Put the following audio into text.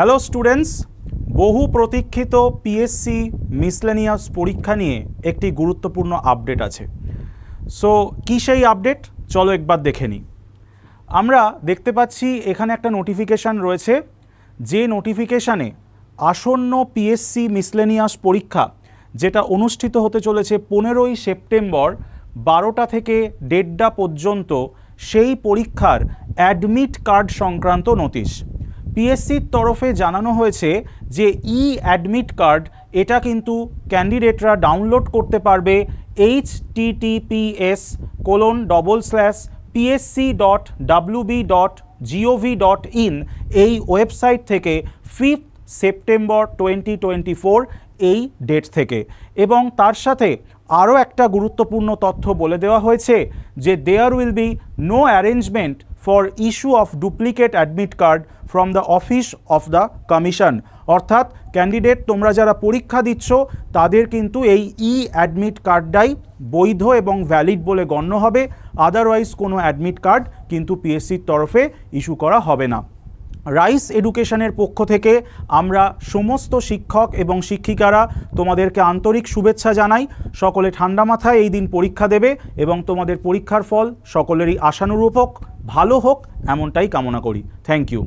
Hello students বহু প্রতীক্ষিত PSC miscellaneous পরীক্ষা নিয়ে একটি গুরুত্বপূর্ণ আপডেট আছে। সো কী সেই আপডেট চলো একবার দেখে নিই। আমরা দেখতে পাচ্ছি এখানে একটা নোটিফিকেশান রয়েছে, যে নোটিফিকেশানে আসন্ন পিএসসি মিসলেনিয়াস পরীক্ষা, যেটা অনুষ্ঠিত হতে চলেছে পনেরোই সেপ্টেম্বর বারোটা থেকে দেড়টা পর্যন্ত, সেই পরীক্ষার অ্যাডমিট কার্ড সংক্রান্ত নোটিশ পিএসসির তরফে জানানো হয়েছে যে ই অ্যাডমিট কার্ড এটা কিন্তু ক্যান্ডিডেটরা ডাউনলোড করতে পারবে H TTPS colon double slash PSC dot WB dot GOV dot in এই ওয়েবসাইট থেকে fifth September twenty twenty four এই ডেট থেকে। এবং তার সাথে আরও একটা গুরুত্বপূর্ণ তথ্য বলে দেওয়া হয়েছে যে there will be no arrangement for issue of duplicate admit card from the office of the commission অর্থাৎ ক্যান্ডিডেট তোমরা যারা পরীক্ষা দিচ্ছ, তাদের কিন্তু এই ই অ্যাডমিট কার্ডটাই বৈধ এবং ভ্যালিড বলে গণ্য হবে। আদারওয়াইজ কোনো অ্যাডমিট কার্ড কিন্তু পিএসসির তরফে ইস্যু করা হবে না। রাইস এডুকেশনের পক্ষ থেকে আমরা সমস্ত শিক্ষক এবং শিক্ষিকারা তোমাদেরকে আন্তরিক শুভেচ্ছা জানাই। সকলে ঠান্ডা মাথায় এই দিন পরীক্ষা দেবে এবং তোমাদের পরীক্ষার ফল সকলেরই আশানুরূপ হোক ভালো হোক, এমনটাই কামনা করি। Thank you